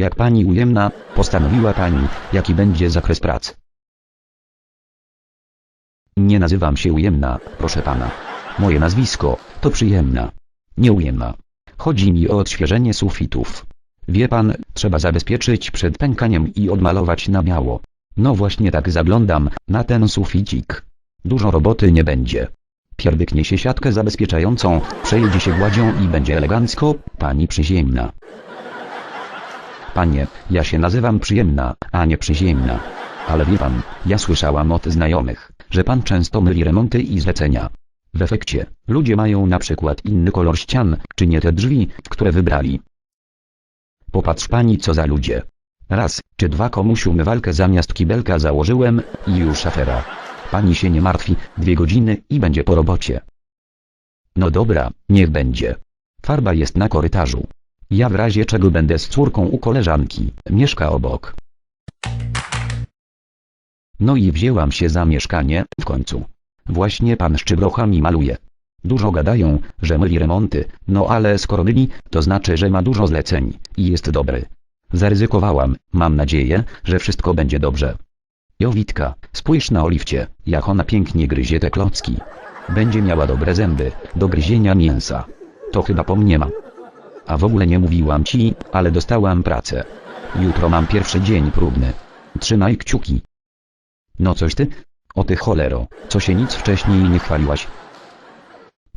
Jak pani ujemna, postanowiła pani, jaki będzie zakres prac. Nie nazywam się ujemna, proszę pana. Moje nazwisko, to przyjemna. Nie ujemna. Chodzi mi o odświeżenie sufitów. Wie pan, trzeba zabezpieczyć przed pękaniem i odmalować na biało. No właśnie tak zaglądam, na ten suficik. Dużo roboty nie będzie. Pierdyknie się siatkę zabezpieczającą, przejedzie się gładzią i będzie elegancko, pani przyziemna. Panie, ja się nazywam przyjemna, a nie przyziemna. Ale wie pan, ja słyszałam od znajomych, że pan często myli remonty i zlecenia. W efekcie, ludzie mają na przykład inny kolor ścian, czy nie te drzwi, które wybrali. Popatrz pani co za ludzie. Raz, czy dwa komuś umywalkę zamiast kibelka założyłem, i już afera. Pani się nie martwi, dwie godziny i będzie po robocie. No dobra, niech będzie. Farba jest na korytarzu. Ja w razie czego będę z córką u koleżanki, mieszka obok. No i wzięłam się za mieszkanie, w końcu. Właśnie pan Szczybrocha mi maluje. Dużo gadają, że myli remonty, no ale skoro myli, to znaczy, że ma dużo zleceń i jest dobry. Zaryzykowałam, mam nadzieję, że wszystko będzie dobrze. Jowitka, spójrz na Oliwcie, jak ona pięknie gryzie te klocki. Będzie miała dobre zęby, do gryzienia mięsa. To chyba po mnie ma. A w ogóle nie mówiłam ci, ale dostałam pracę. Jutro mam pierwszy dzień próbny. Trzymaj kciuki. No coś ty? O ty cholero, co się nic wcześniej nie chwaliłaś?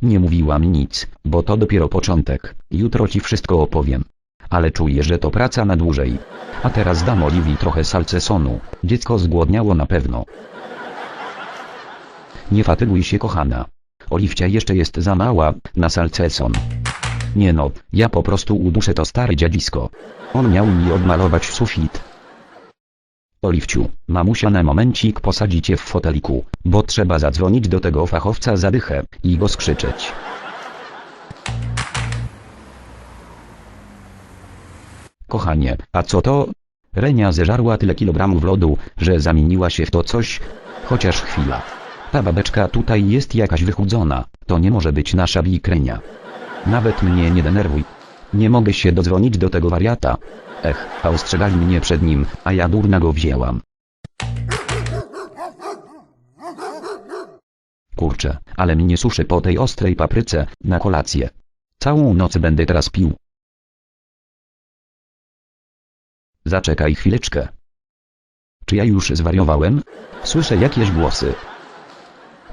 Nie mówiłam nic, bo to dopiero początek, jutro ci wszystko opowiem. Ale czuję, że to praca na dłużej. A teraz dam Oliwii trochę salcesonu, dziecko zgłodniało na pewno. Nie fatyguj się kochana. Oliwcia jeszcze jest za mała, na salceson. Nie no, ja po prostu uduszę to stare dziadzisko. On miał mi odmalować sufit. Oliwciu, mamusia na momencik posadzi cię w foteliku, bo trzeba zadzwonić do tego fachowca za dychę i go skrzyczeć. Kochanie, a co to? Renia zeżarła tyle kilogramów lodu, że zamieniła się w to coś. Chociaż chwila. Ta babeczka tutaj jest jakaś wychudzona, to nie może być nasza bikrenia. Nawet mnie nie denerwuj. Nie mogę się dodzwonić do tego wariata. Ech, a ostrzegali mnie przed nim, a ja durna go wzięłam. Kurczę, ale mnie suszy po tej ostrej papryce, na kolację. Całą noc będę teraz pił. Zaczekaj chwileczkę. Czy ja już zwariowałem? Słyszę jakieś głosy.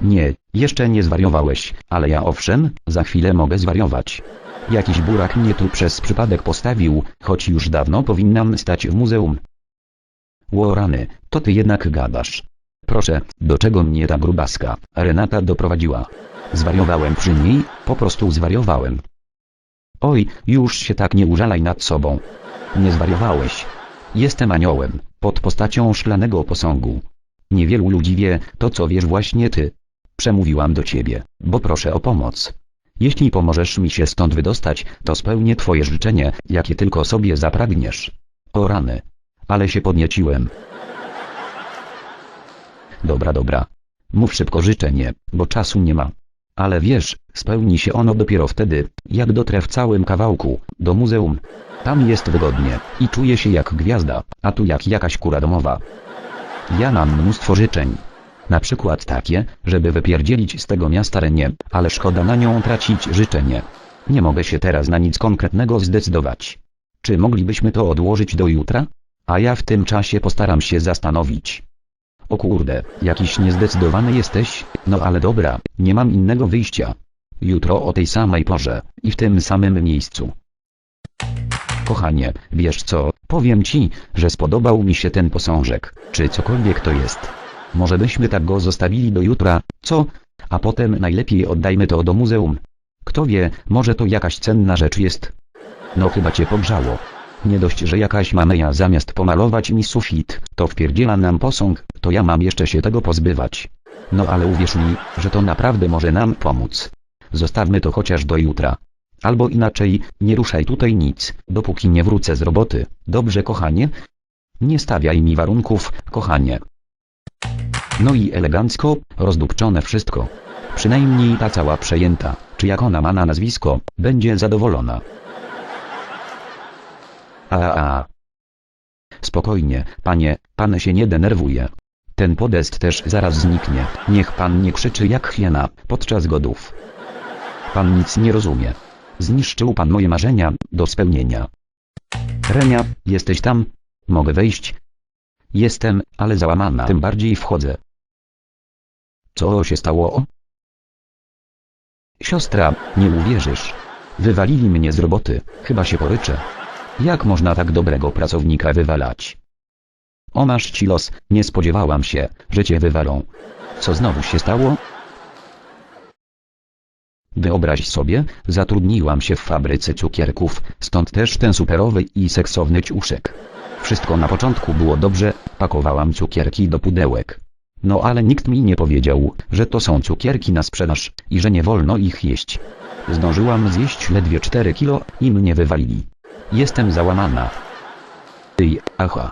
Nie, jeszcze nie zwariowałeś, ale ja owszem, za chwilę mogę zwariować. Jakiś burak mnie tu przez przypadek postawił, choć już dawno powinnam stać w muzeum. Łorany, to ty jednak gadasz. Proszę, do czego mnie ta grubaska, Renata doprowadziła? Zwariowałem przy niej, po prostu zwariowałem. Oj, już się tak nie użalaj nad sobą. Nie zwariowałeś. Jestem aniołem, pod postacią szklanego posągu. Niewielu ludzi wie, to co wiesz właśnie ty. Przemówiłam do ciebie, bo proszę o pomoc. Jeśli pomożesz mi się stąd wydostać, to spełnię twoje życzenie, jakie tylko sobie zapragniesz. O rany. Ale się podnieciłem. Dobra, dobra. Mów szybko życzenie, bo czasu nie ma. Ale wiesz, spełni się ono dopiero wtedy, jak dotrę w całym kawałku, do muzeum. Tam jest wygodnie, i czuję się jak gwiazda, a tu jak jakaś kura domowa. Ja mam mnóstwo życzeń. Na przykład takie, żeby wypierdzielić z tego miasta Renię, ale szkoda na nią tracić życzenie. Nie mogę się teraz na nic konkretnego zdecydować. Czy moglibyśmy to odłożyć do jutra? A ja w tym czasie postaram się zastanowić. O kurde, jakiś niezdecydowany jesteś, no ale dobra, nie mam innego wyjścia. Jutro o tej samej porze, i w tym samym miejscu. Kochanie, wiesz co, powiem ci, że spodobał mi się ten posążek, czy cokolwiek to jest. Może byśmy tak go zostawili do jutra, co? A potem najlepiej oddajmy to do muzeum. Kto wie, może to jakaś cenna rzecz jest. No chyba cię pogrzało. Nie dość, że jakaś mameja zamiast pomalować mi sufit, to wpierdziela nam posąg, to ja mam jeszcze się tego pozbywać. No ale uwierz mi, że to naprawdę może nam pomóc. Zostawmy to chociaż do jutra. Albo inaczej, nie ruszaj tutaj nic, dopóki nie wrócę z roboty. Dobrze kochanie? Nie stawiaj mi warunków, kochanie. No i elegancko, rozdupczone wszystko. Przynajmniej ta cała przejęta, czy jak ona ma na nazwisko, będzie zadowolona. A, a, a. Spokojnie, panie, pan się nie denerwuje. Ten podest też zaraz zniknie, niech pan nie krzyczy jak hiena, podczas godów. Pan nic nie rozumie. Zniszczył pan moje marzenia, do spełnienia. Renia, jesteś tam? Mogę wejść? Jestem, ale załamana. Tym bardziej wchodzę. Co się stało? Siostra, nie uwierzysz. Wywalili mnie z roboty, chyba się poryczę. Jak można tak dobrego pracownika wywalać? O masz ci los, nie spodziewałam się, że cię wywalą. Co znowu się stało? Wyobraź sobie, zatrudniłam się w fabryce cukierków, stąd też ten superowy i seksowny ciuszek. Wszystko na początku było dobrze, pakowałam cukierki do pudełek. No ale nikt mi nie powiedział, że to są cukierki na sprzedaż i że nie wolno ich jeść. Zdążyłam zjeść ledwie 4 kilo i mnie wywalili. Jestem załamana. Ej, aha.